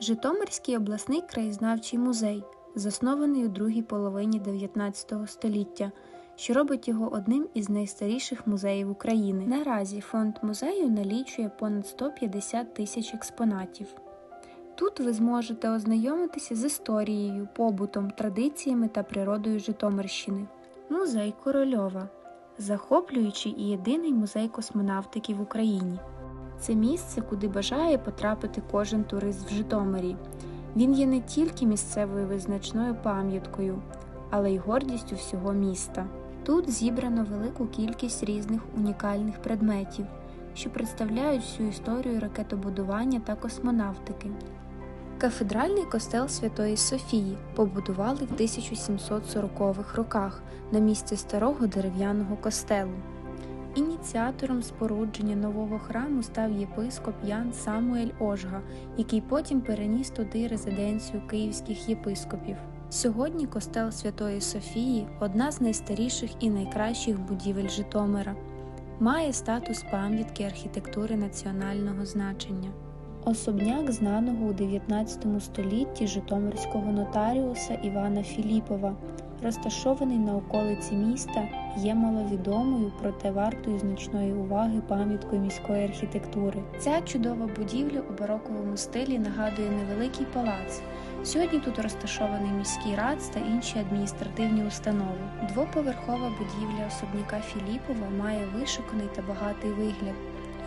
Житомирський обласний краєзнавчий музей, заснований у другій половині 19 століття, що робить його одним із найстаріших музеїв України. Наразі фонд музею налічує понад 150 тисяч експонатів. Тут ви зможете ознайомитися з історією, побутом, традиціями та природою Житомирщини. Музей Корольова захоплюючий і єдиний музей космонавтики в Україні. Це місце, куди бажає потрапити кожен турист в Житомирі. Він є не тільки місцевою визначною пам'яткою, але й гордістю всього міста. Тут зібрано велику кількість різних унікальних предметів, що представляють всю історію ракетобудування та космонавтики. Кафедральний костел Святої Софії побудували в 1740-х роках на місці старого дерев'яного костелу. Ініціатором спорудження нового храму став єпископ Ян Самуель Ожга, який потім переніс туди резиденцію київських єпископів. Сьогодні костел Святої Софії одна з найстаріших і найкращих будівель Житомира, має статус пам'ятки архітектури національного значення. Особняк знаного у 19 столітті Житомирського нотаріуса Івана Філіпова, розташований на околиці міста, є маловідомою, проте вартою значної уваги пам'яткою міської архітектури. Ця чудова будівля у бароковому стилі нагадує невеликий палац. Сьогодні тут розташований міський рац та інші адміністративні установи. Двоповерхова будівля особняка Філіпова має вишуканий та багатий вигляд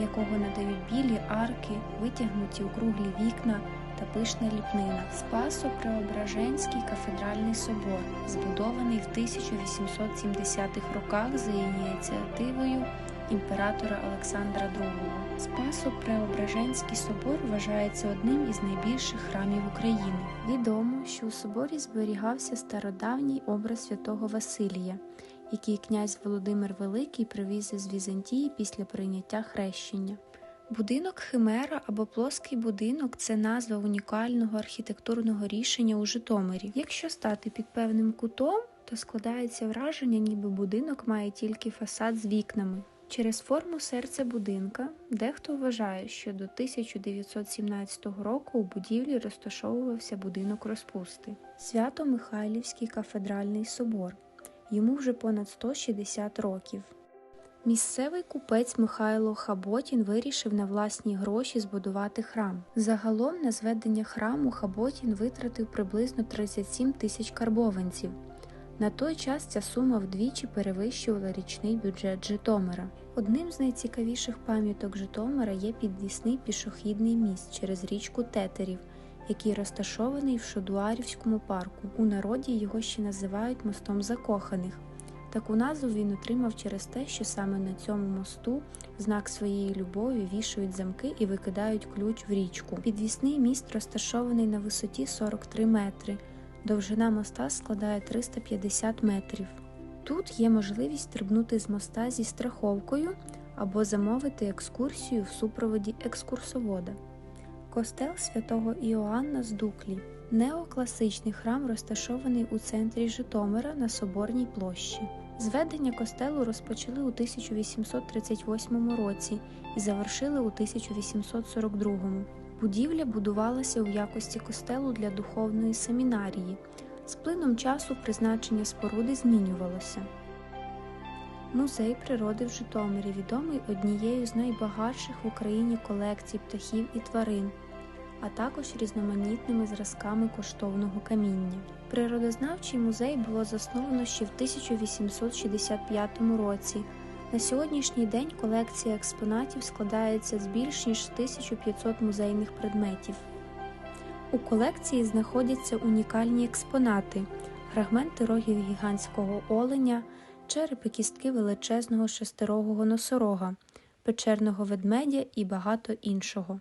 якого надають білі арки, витягнуті округлі вікна та пишна ліпнина. Спасо-Преображенський кафедральний собор, збудований в 1870-х роках за ініціативою імператора Олександра II. Спасо-Преображенський собор вважається одним із найбільших храмів України. Відомо, що у соборі зберігався стародавній образ святого Василія який князь Володимир Великий привіз із Візантії після прийняття хрещення. Будинок Химера або плоский будинок це назва унікального архітектурного рішення у Житомирі. Якщо стати під певним кутом, то складається враження, ніби будинок має тільки фасад з вікнами. Через форму серця будинка дехто вважає, що до 1917 року у будівлі розташовувався будинок розпусти. Свято-Михайлівський кафедральний собор йому вже понад 160 років. Місцевий купець Михайло Хаботін вирішив на власні гроші збудувати храм. Загалом на зведення храму Хаботін витратив приблизно 37 тисяч карбованців. На той час ця сума вдвічі перевищувала річний бюджет Житомира. Одним з найцікавіших пам'яток Житомира є підвісний пішохідний міст через річку Тетерів який розташований в Шодуарівському парку. У народі його ще називають мостом закоханих. Таку назву він отримав через те, що саме на цьому мосту знак своєї любові вішають замки і викидають ключ в річку. Підвісний міст розташований на висоті 43 метри. Довжина моста складає 350 метрів. Тут є можливість стрибнути з моста зі страховкою або замовити екскурсію в супроводі екскурсовода. Костел святого Іоанна з Дуклі неокласичний храм, розташований у центрі Житомира на Соборній площі. Зведення костелу розпочали у 1838 році і завершили у 1842. Будівля будувалася у якості костелу для духовної семінарії. З плином часу призначення споруди змінювалося. Музей природи в Житомирі відомий однією з найбагатших в Україні колекцій птахів і тварин а також різноманітними зразками коштовного каміння. Природознавчий музей було засновано ще в 1865 році. На сьогоднішній день колекція експонатів складається з більш ніж 1500 музейних предметів. У колекції знаходяться унікальні експонати, фрагменти рогів гігантського оленя, черепи кістки величезного шестерогого носорога, печерного ведмедя і багато іншого.